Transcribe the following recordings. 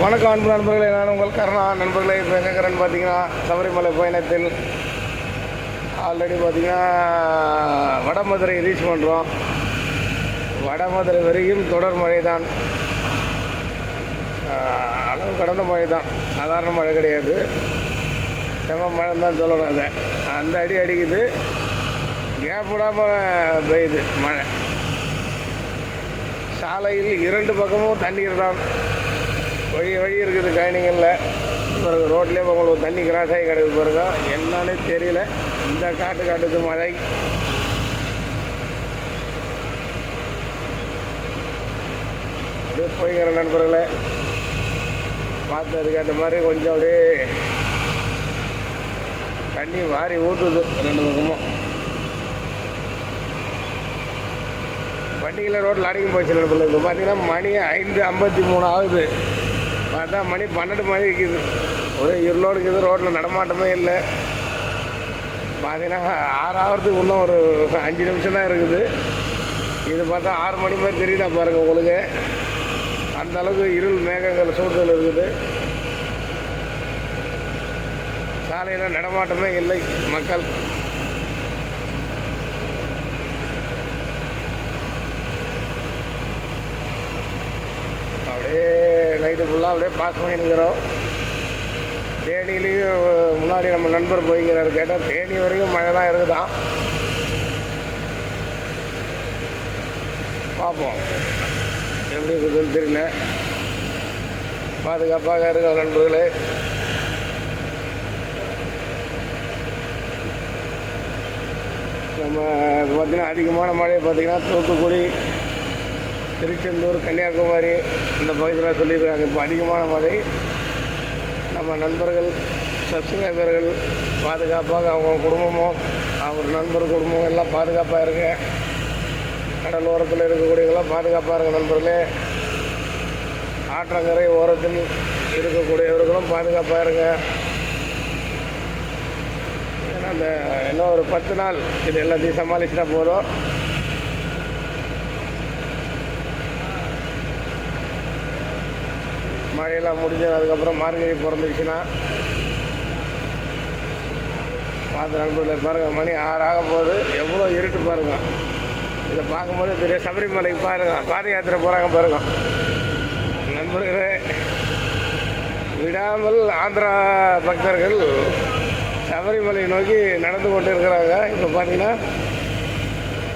வணக்கம் அன்பு நண்பர்களே நான் உங்கள் கருணா. நண்பர்களே இப்போ எங்கே பார்த்தீங்கன்னா சபரிமலை பயணத்தில் ஆல்ரெடி பார்த்தீங்கன்னா வடமதுரை ரீச் பண்ணுறோம் வடமதுரை வரைக்கும் தொடர் மழை தான் அளவு கடந்த மழை தான் சாதாரண மழை கிடையாது. செம்ம மழை தான் சொல்லணும் அதை. அந்த அடி அடிக்குது. கேப் விடாமல் பெய்யுது மழை. சாலையில் இரண்டு பக்கமும் தண்ணீர் தான் வழி வழி இருக்குது கயனிங்களில் பிறகு ரோட்லேயே உங்களுக்கு தண்ணி கிராஸ் ஆகி கிடக்கு பாருங்க. என்னன்னு தெரியல. இந்த காட்டு காட்டுது மழை. அப்படியே போய்கிற நண்பர்களே பார்த்து அதுக்கேற்ற மாதிரி கொஞ்சம் அப்படியே தண்ணி வாரி ஊற்றுது ரெண்டு பக்கமும். வண்டிகளை ரோட்டில் அடங்கி போச்சு நண்பர்கள். இப்போ பார்த்தீங்கன்னா மணி ஐந்து ஐம்பத்தி மூணு ஆகுது. பார்த்தா மணி பன்னெண்டு மணி இருக்குது. ஒரே இருளோடு இருக்குது ரோட்டில் நடமாட்டமே இல்லை. பார்த்தீங்கன்னா ஆறு ஆகிறதுக்கு இன்னும் ஒரு அஞ்சு நிமிஷம் தான் இருக்குது. இது பார்த்தா ஆறு மணி மாதிரி தெரியுதா பாருங்கள் உங்களுக்கு. அந்த அளவுக்கு இருள் மேகங்கள் சூழ்நிலை இருக்குது. சாலையில் நடமாட்டமே இல்லை மக்கள். அப்படியே இது ஃபுல்லாக அப்படியே பாஸ் பண்ணியிருக்கிறோம் தேனிலையும் முன்னாடி நம்ம நண்பர் போய்க்கிறாரு. கேட்டால் தேனி வரைக்கும் மழை தான் இருக்குதான். பார்ப்போம். எப்படி இருக்குதுன்னு தெரியல. பாதுகாப்பாக இருக்க நண்பர்களே. நம்ம பார்த்தீங்கன்னா அதிகமான மழை பார்த்தீங்கன்னா தூத்துக்குடி திருச்செந்தூர் கன்னியாகுமரி இந்த பகுதியில் சொல்லியிருக்காங்க இப்போ அதிகமான மழை. நம்ம நண்பர்கள் சப்ஸ்கிரைபர்கள் பாதுகாப்பாக அவங்க குடும்பமும் அவங்க நண்பர் குடும்பம் எல்லாம் பாதுகாப்பாக இருங்க. கடல் ஓரத்தில் இருக்கக்கூடியவங்களாம் பாதுகாப்பாக இருங்க நண்பர்களே. ஆற்றங்கரை ஓரத்தில் இருக்கக்கூடியவர்களும் பாதுகாப்பாக இருங்க. ஏன்னா அந்த இன்னும் ஒரு பத்து நாள் இது எல்லாத்தையும் சமாளிச்சுட்டா போதும். மழையெல்லாம் முடிஞ்சது அதுக்கப்புறம் மார்கழி பிறந்துச்சுன்னா பார்த்து நண்பர்கள் பாருங்கள் மணி ஆறு போகுது. எவ்வளோ இருட்டு பாருங்க. இதை பார்க்கும்போது பெரிய சபரிமலை பாருங்கள் பாத யாத்திரை போகிறாங்க பாருங்க. நண்பர்களே விடாமல் ஆந்திரா பக்தர்கள் சபரிமலை நோக்கி நடந்து கொண்டு இருக்கிறாங்க இப்போ பார்த்தீங்கன்னா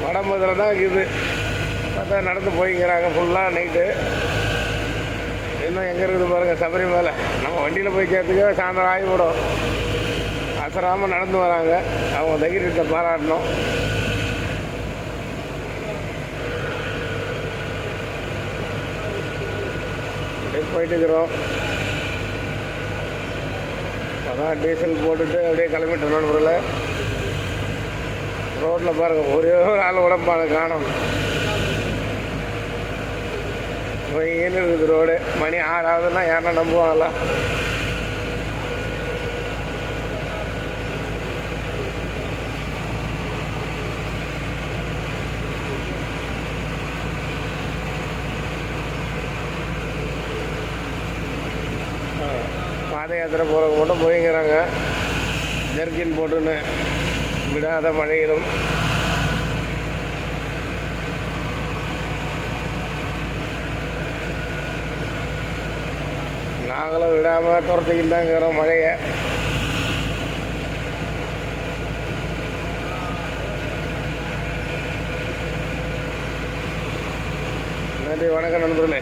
வடமதுரை தான் இருக்குது. பார்த்தா நடந்து போய்க்கிறாங்க ஃபுல்லாக நைட்டு இன்னும் எங்கே இருக்குது பாருங்கள் சபரிமலை. நம்ம வண்டியில் போய் கேட்டுக்க சாயந்தரம் ஆகிவிடும். அசராமல் நடந்து வராங்க. அவங்க தைரியத்தை பாராட்டணும். அப்படியே போயிட்டு இருக்கிறோம். அதான் டீசல் போட்டுட்டு அப்படியே கிளம்பிட்டு நண்பரில் ரோட்டில் பாருங்கள் ஒரே ஒரு ஆள் உடம்பான காணும். வெயில் இருக்குது ரோடு மணி ஆறாவதுன்னா யாரா நம்புவாங்களா? பாத யாத்திரை போகிறவங்க மட்டும் போய்ங்கிறாங்க ஜெர்கின் போட்டுன்னு விடாத மழையிலும். நாங்களும் விடாமல் துரத்திக்கிட்டு தான் இருக்கிறோம் மழையை. நன்றி வணக்கம் நண்பர்களே.